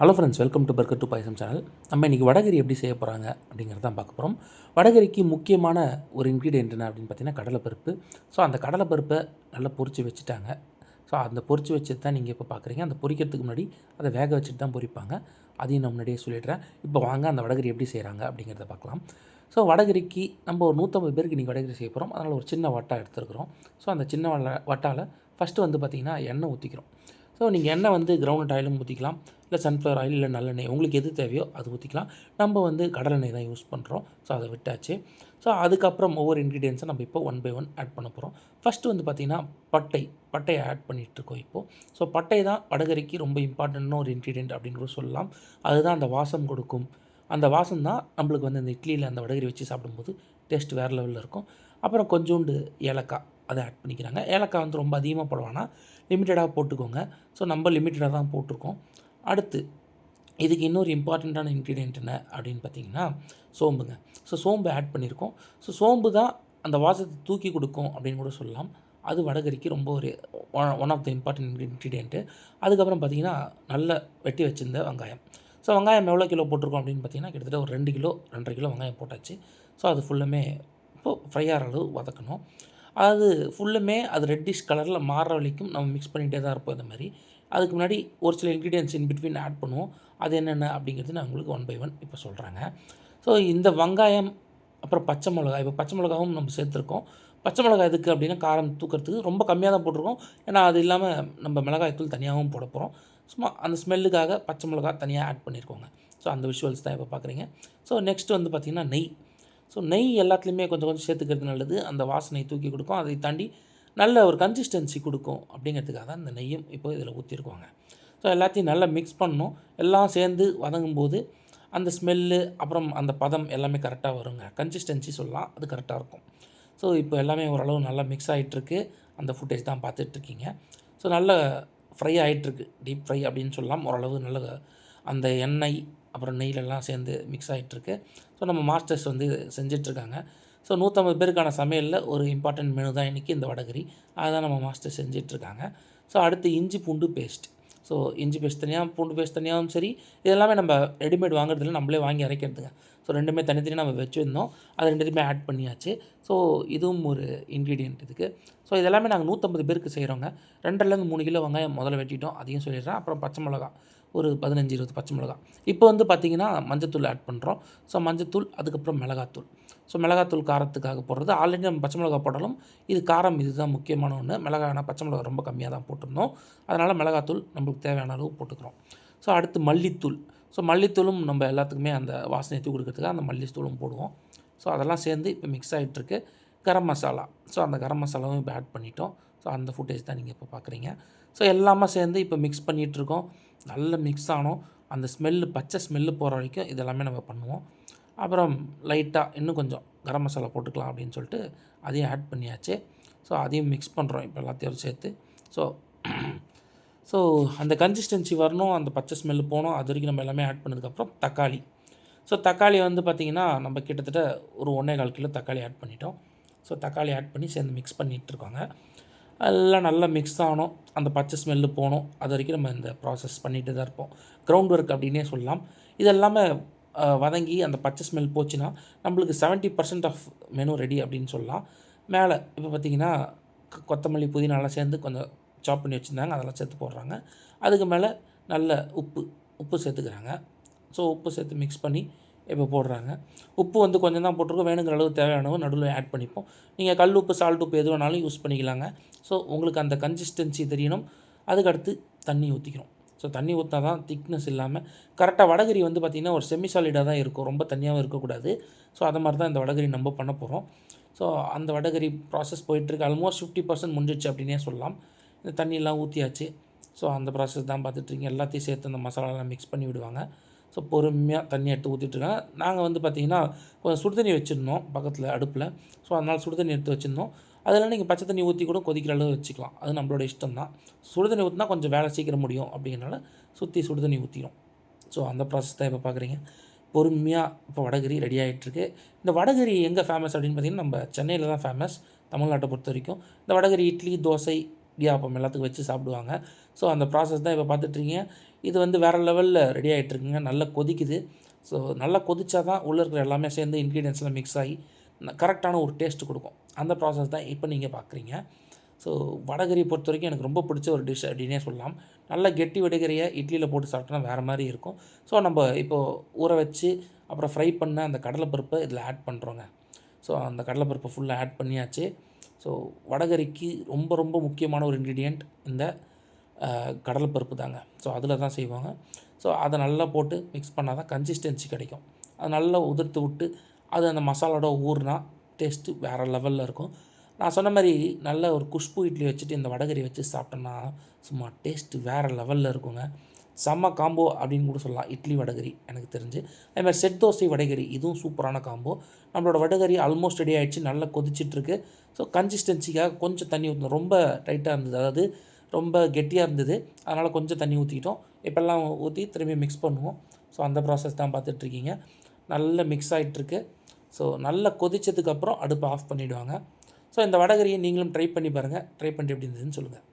Hello friends welcome to burger to payasam channel நம்ம இன்றைக்கி வடகரி எப்படி செய்ய போகிறாங்க அப்படிங்கிறது தான் பார்க்க போகிறோம் வடகரிக்கு முக்கியமான ஒரு இன்க்ரீடியன்ட் என்ன அப்படின்னு பார்த்தீங்கன்னா கடலைப்பருப்பு. ஸோ அந்த கடலைப்பருப்பை நல்லா பொறிச்சு வச்சுட்டாங்க. ஸோ அந்த பொறிச்சு வச்சது தான் நீங்கள் இப்போ பார்க்குறீங்க. அந்த பொரிக்கிறதுக்கு முன்னாடி அதை வேக வச்சுட்டு தான் பொரிப்பாங்க. அதையும் நான் முன்னாடியே சொல்லிடுறேன். இப்போ வாங்க அந்த வடகரி எப்படி செய்கிறாங்க அப்படிங்கிறத பார்க்கலாம். ஸோ வடகரிக்கு நம்ம ஒரு நூற்றம்பது பேருக்கு இன்றைக்கி வடகரி செய்ய போகிறோம் அதனால் ஒரு சின்ன வட்டா எடுத்துருக்குறோம். ஸோ அந்த சின்ன வட வட்டாவில் ஃபஸ்ட்டு வந்து பார்த்திங்கன்னா எண்ணெய் ஊற்றிக்கிறோம் ஸோ நீங்கள் எண்ணெய் வந்து கிரவுண்ட் ஆயிலும் ஊற்றிக்கலாம் இல்லை சன்ஃப்ளவர் ஆயில் இல்லை நல்லெண்ணெய் உங்களுக்கு எது தேவையோ அது ஊற்றிக்கலாம் நம்ம வந்து கடலெண்ணெய் தான் யூஸ் பண்ணுறோம் ஸோ அதை விட்டாச்சு. ஸோ அதுக்கப்புறம் ஒவ்வொரு இன்க்ரீடியன்ஸை நம்ம இப்போ ஒன் பை ஒன் ஆட் பண்ண போகிறோம் ஃபஸ்ட்டு வந்து பார்த்திங்கன்னா பட்டை பட்டையை ஆட் பண்ணிகிட்ருக்கோம் இப்போது ஸோ பட்டை தான் வடகரிக்கு ரொம்ப இம்பார்ட்டன்ட்னு ஒரு இன்க்ரீடியன்ட் அப்படின்னு கூட சொல்லலாம். அதுதான் அந்த வாசம் கொடுக்கும். அந்த வாசம் தான் நம்மளுக்கு வந்து அந்த இட்லியில் அந்த வடகரி வச்சு சாப்பிடும்போது டேஸ்ட் வேறு லெவலில் இருக்கும். அப்புறம் கொஞ்சோண்டு ஏலக்காய். அதை ஆட் பண்ணிக்கிறாங்க. ஏலக்காய் வந்து ரொம்ப அதிகமாக போடுவானா லிமிட்டடாக போட்டுக்கோங்க. ஸோ நம்ம லிமிட்டடாக தான் போட்டிருக்கோம். அடுத்து இதுக்கு இன்னொரு இம்பார்ட்டண்ட்டான இன்க்ரீடியன்ட் என்ன அப்படின்னு பார்த்தீங்கன்னா சோம்புங்க. ஸோ சோம்பு ஆட் பண்ணியிருக்கோம். ஸோ சோம்பு தான் அந்த வாசத்தை தூக்கி கொடுக்கும் அப்படின்னு கூட சொல்லலாம். அது வடகரிக்கு ரொம்ப ஒரு one of the important ingredient அதுக்கப்புறம் பார்த்தீங்கன்னா நல்ல வெட்டி வச்சிருந்த வெங்காயம். ஸோ வெங்காயம் எவ்வளோ கிலோ போட்டிருக்கோம் அப்படின்னு பார்த்தீங்கன்னா கிட்டத்தட்ட ஒரு ரெண்டு கிலோ ரெண்டரை கிலோ வெங்காயம் போட்டாச்சு. ஸோ அது ஃபுல்லுமே இப்போது ஃப்ரை ஆகிற அளவு வதக்கணும். அது ஃபுல்லுமே அது ரெட்டிஷ் கலரில் மாறுற வரைக்கும் நம்ம மிக்ஸ் பண்ணிகிட்டே தான் இருப்போம் இந்த மாதிரி. அதுக்கு முன்னாடி ஒரு சில இன்க்ரீடியன்ஸ் இன் பிட்வீன் ஆட் பண்ணுவோம். அது என்னென்ன அப்படிங்கிறது நான் உங்களுக்கு ஒன் பை ஒன் இப்போ சொல்கிறாங்க ஸோ இந்த வெங்காயம் அப்புறம் பச்சை மிளகாய். இப்போ பச்சை மிளகாவும் நம்ம சேர்த்துருக்கோம். பச்சை மிளகாய் எதுக்கு அப்படின்னா காரம் தூக்கிறதுக்கு ரொம்ப கம்மியாக தான் போட்டிருக்கோம். ஏன்னா அது இல்லாமல் நம்ம மிளகாய் தூள் தனியாகவும் போட போகிறோம் சும்மா அந்த ஸ்மெல்லுக்காக பச்சை மிளகாய் தனியாக ஆட் பண்ணியிருக்கோங்க ஸோ அந்த விஷுவல்ஸ் தான் இப்போ பார்க்குறீங்க ஸோ நெக்ஸ்ட் வந்து பார்த்திங்கன்னா நெய். ஸோ நெய் எல்லாத்துலேயுமே கொஞ்சம் கொஞ்சம் சேர்த்துக்கிறது நல்லது. அந்த வாசனை தூக்கி கொடுக்கும். அதை தாண்டி நல்ல ஒரு கன்சிஸ்டன்சி கொடுக்கும் அப்படிங்கிறதுக்காக தான் இந்த நெய்யும் இப்போ இதில் ஊற்றிருக்கோங்க ஸோ எல்லாத்தையும் நல்லா மிக்ஸ் பண்ணணும். எல்லாம் சேர்ந்து வதங்கும் போது அந்த ஸ்மெல்லு அப்புறம் அந்த பதம் எல்லாமே கரெக்டாக வருங்க. கன்சிஸ்டன்சி சொல்லலாம். அது கரெக்டாக இருக்கும். ஸோ இப்போ எல்லாமே ஓரளவு நல்லா மிக்ஸ் ஆகிட்டுருக்கு அந்த ஃபுட்டேஜ் தான் பார்த்துட்ருக்கீங்க. ஸோ நல்ல ஃப்ரை ஆகிட்டுருக்கு டீப் ஃப்ரை அப்படின்னு சொல்லலாம். ஓரளவு நல்ல அந்த எண்ணெய் அப்புறம் நெய்லெல்லாம் சேர்ந்து மிக்ஸ் ஆகிட்டுருக்கு ஸோ நம்ம மாஸ்டர்ஸ் வந்து செஞ்சிட்ருக்காங்க ஸோ நூற்றம்பது பேருக்கான சமையலில் ஒரு இம்பார்ட்டன்ட் மெனு தான் இன்றைக்கி இந்த வடகரி. அதுதான் நம்ம மாஸ்டர் செஞ்சிட்ருக்காங்க ஸோ அடுத்து இஞ்சி பூண்டு பேஸ்ட் ஸோ இஞ்சி பேஸ்ட் தனியாக பூண்டு பேஸ்ட் தனியாகவும் சரி. இதெல்லாமே நம்ம ரெடிமேட் வாங்குறதுல நம்மளே வாங்கி அரைக்கிறதுங்க. ஸோ ரெண்டுமே தனித்தனியாக நம்ம வச்சுருந்தோம். அது ரெண்டுமே ஆட் பண்ணியாச்சு. ஸோ இதுவும் ஒரு இன்க்ரீடியன்ட் இதுக்கு. ஸோ இதெல்லாமே நாங்கள் நூற்றம்பது பேருக்கு செய்கிறோங்க ரெண்டுலேருந்து மூணு கிலோ வெங்காயம் முதல்ல வெட்டிட்டோம். அதையும் சொல்லிடுறேன். அப்புறம் பச்சை மிளகா ஒரு பதினஞ்சு இருபது பச்சை மிளகா. இப்போ வந்து பார்த்திங்கன்னா மஞ்சத்தூள் ஆட் பண்ணுறோம் ஸோ மஞ்சத்தூள் அதுக்கப்புறம் மிளகாத்தூள். ஸோ மிளகாத்தூள் காரத்துக்காக போடுறது. ஆல்ரெடி நம்ம பச்சை மிளகா போட்டாலும் இது காரம் இதுதான் முக்கியமான ஒன்று மிளகாய் ஆனால் பச்சை மிளகா ரொம்ப கம்மியாக தான் போட்டிருந்தோம். அதனால் மிளகாத்தூள் நம்மளுக்கு தேவையான அளவு போட்டுக்கிறோம். ஸோ அடுத்து மல்லித்தூள். ஸோ மல்லித்தூளும் நம்ம எல்லாத்துக்குமே அந்த வாசனை தூக்கி கொடுக்கறதுக்காக அந்த மல்லித்தூளும் போடுவோம். ஸோ அதெல்லாம் சேர்ந்து இப்போ மிக்ஸ் ஆகிட்டுருக்கு கரம் மசாலா. ஸோ அந்த கரம் மசாலாவும் இப்போ ஆட் பண்ணிட்டோம். ஸோ அந்த ஃபுட்டேஜ் தான் நீங்கள் இப்போ பார்க்குறீங்க ஸோ எல்லாமே சேர்ந்து இப்போ மிக்ஸ் பண்ணிகிட்ருக்கோம் நல்ல மிக்ஸ் ஆனோம். அந்த ஸ்மெல்லு பச்சை ஸ்மெல்லு போகிற வரைக்கும் இதெல்லாமே நம்ம பண்ணுவோம். அப்புறம் லைட்டாக இன்னும் கொஞ்சம் கரம் மசாலா போட்டுக்கலாம் அப்படின்னு சொல்லிட்டு அதையும் ஆட் பண்ணியாச்சு. ஸோ அதையும் மிக்ஸ் பண்ணுறோம் இப்போ எல்லாத்தையும் சேர்த்து. ஸோ ஸோ அந்த கன்சிஸ்டன்சி வரணும் அந்த பச்சை ஸ்மெல்லு போகணும். அது வரைக்கும் நம்ம எல்லாமே ஆட் பண்ணதுக்கப்புறம் தக்காளி. ஸோ தக்காளி வந்து பார்த்திங்கன்னா நம்ம கிட்டத்தட்ட ஒரு ஒன்றே கால் கிலோ தக்காளி ஆட் பண்ணிட்டோம். ஸோ தக்காளி ஆட் பண்ணி சேர்ந்து மிக்ஸ் பண்ணிகிட்ருக்கோங்க எல்லாம் நல்லா மிக்ஸ் ஆகணும். அந்த பச்சை ஸ்மெல்லு போகணும். அது வரைக்கும் நம்ம இந்த ப்ராசஸ் பண்ணிகிட்டு தான் இருப்போம். கிரவுண்ட் ஒர்க் அப்படின்னே சொல்லலாம். இது எல்லாமே வதங்கி அந்த பச்சை ஸ்மெல் போச்சுன்னா நம்மளுக்கு seventy percent of menu ready அப்படின்னு சொல்லலாம். மேலே இப்போ பார்த்திங்கன்னா கொத்தமல்லி புதினாலாம் சேர்ந்து கொஞ்சம் சாப் பண்ணி வச்சுருந்தாங்க. அதெல்லாம் சேர்த்து போடுறாங்க. அதுக்கு மேலே நல்ல உப்பு உப்பு சேர்த்துக்கிறாங்க. ஸோ உப்பு சேர்த்து மிக்ஸ் பண்ணி இப்போ போடுறாங்க. உப்பு வந்து கொஞ்சம் தான் போட்டிருக்கோம். வேணுங்கிற அளவு தேவையானவும் நடுவில் ஆட் பண்ணிப்போம். நீங்கள் கல் உப்பு சால்ட் உப்பு எது வேணாலும் யூஸ் பண்ணிக்கலாங்க. ஸோ உங்களுக்கு அந்த கன்சிஸ்டன்சி தெரியணும். அதுக்கடுத்து தண்ணி ஊற்றிக்கிறோம் ஸோ தண்ணி ஊற்றினா தான் திக்னஸ் இல்லாமல் கரெக்டாக வடகரி வந்து பார்த்திங்கன்னா ஒரு செமி சாலிடாக தான் இருக்கும். ரொம்ப தண்ணியாகவும் இருக்கக்கூடாது. ஸோ அதை மாதிரி தான் இந்த வடகரி நம்ம பண்ண போகிறோம் ஸோ அந்த வடகரி ப்ராசஸ் போயிட்டுருக்கு. ஆல்மோஸ்ட் ஃபிஃப்டி பர்சன்ட் முடிஞ்சிச்சு அப்படின்னே சொல்லலாம். இந்த தண்ணியெல்லாம் ஊற்றியாச்சு ஸோ அந்த ப்ராசஸ் தான் பார்த்துட்ருக்கீங்க எல்லாத்தையும் சேர்த்து அந்த மசாலாலாம் மிக்ஸ் பண்ணி விடுவாங்க. ஸோ பொறுமையாக தண்ணி எடுத்து ஊற்றிட்டுருக்கேன் நாங்கள் வந்து பார்த்திங்கன்னா கொஞ்சம் சுடு தண்ணி வச்சுருந்தோம் பக்கத்தில் அடுப்பில். ஸோ அதனால் சுடு தண்ணி எடுத்து வச்சுருந்தோம். அதில் நீங்கள் பச்சை தண்ணி ஊற்றி கூட கொதிக்கிற அளவு வச்சுக்கலாம். அது நம்மளோட இஷ்டம் தான். சுடுதண்ணி ஊற்றினா கொஞ்சம் வேலை சீக்கிரம் முடியும் அப்படிங்கிறனால சுற்றி சுடுதண்ணி ஊற்றிடும் ஸோ அந்த ப்ராசஸ் தான் இப்போ பார்க்குறீங்க பொறுமையாக இப்போ வடகரி ரெடி ஆகிட்டுருக்கு இந்த வடகரி எங்கே ஃபேமஸ் அப்படின்னு பார்த்தீங்கன்னா நம்ம சென்னையில் தான் ஃபேமஸ் தமிழ்நாட்டை பொறுத்த வரைக்கும். இந்த வடகரி இட்லி தோசை இடியாப்பம் எல்லாத்துக்கும் வச்சு சாப்பிடுவாங்க. ஸோ அந்த ப்ராசஸ் தான் இப்போ பார்த்துட்ருக்கீங்க இது வந்து வேறு லெவலில் ரெடி ஆகிட்டுருக்குங்க நல்லா கொதிக்குது. ஸோ நல்லா கொதிச்சா தான் உள்ளே இருக்கிற எல்லாமே சேர்ந்து இன்க்ரீடியன்ஸ்லாம் மிக்ஸ் ஆகி கரெக்டான ஒரு டேஸ்ட் கொடுக்கும். அந்த ப்ராசஸ் தான் இப்போ நீங்கள் பார்க்குறீங்க ஸோ வடகறி பொறுத்த வரைக்கும் எனக்கு ரொம்ப பிடிச்ச ஒரு டிஷ் அப்படின்னே சொல்லலாம். நல்ல கெட்டி வடகரியை இட்லியில் போட்டு சாப்பிட்டோன்னா வேறு மாதிரி இருக்கும். ஸோ நம்ம இப்போது ஊற வச்சு அப்புறம் ஃப்ரை பண்ண அந்த கடலைப்பருப்பை இதில் ஆட் பண்ணுறோங்க ஸோ அந்த கடலைப்பருப்பை ஃபுல்லாக ஆட் பண்ணியாச்சு. ஸோ வடகரிக்கு ரொம்ப ரொம்ப முக்கியமான ஒரு இன்க்ரீடியண்ட் இந்த அஹ், கடலைப்பருப்பு தாங்க. ஸோ அதில் தான் செய்வாங்க. ஸோ அதை நல்லா போட்டு மிக்ஸ் பண்ணால் தான் கன்சிஸ்டன்சி கிடைக்கும். அது நல்லா உதிர்த்து விட்டு அது அந்த மசாலாவோட ஊறுனா டேஸ்ட்டு வேறு லெவலில் இருக்கும். நான் சொன்ன மாதிரி நல்ல ஒரு குஷ்பு இட்லி வச்சுட்டு இந்த வடகரி வச்சு சாப்பிட்டோன்னா சும்மா டேஸ்ட்டு வேறு லெவலில் இருக்குங்க. செம்ம காம்போ அப்படின்னு கூட சொல்லலாம். இட்லி வடகரி எனக்கு தெரிஞ்சு. அதே மாதிரி செட் தோசை வடகரி இதுவும் சூப்பரான காம்போ நம்மளோட வடகரி ஆல்மோஸ்ட் ரெடி ஆகிடுச்சு நல்லா கொதிச்சிட்ருக்கு ஸோ கன்சிஸ்டன்சிக்காக கொஞ்சம் தண்ணி ஊற்றணும் ரொம்ப டைட்டாக இருந்தது. அதாவது ரொம்ப கெட்டியாக இருந்தது. அதனால் கொஞ்சம் தண்ணி ஊற்றிக்கிட்டோம் இப்போல்லாம் ஊற்றி திரும்பி மிக்ஸ் பண்ணுவோம். ஸோ அந்த ப்ராசஸ் தான் பார்த்துட்ருக்கீங்க. நல்ல மிக்ஸ் ஆகிட்டுருக்கு ஸோ நல்லா கொதித்ததுக்கப்புறம் அடுப்பை ஆஃப் பண்ணிவிடுவாங்க ஸோ இந்த வடகரியை நீங்களும் ட்ரை பண்ணி பாருங்கள் ட்ரை பண்ணிட்டு எப்படி இருந்ததுன்னு சொல்லுங்கள்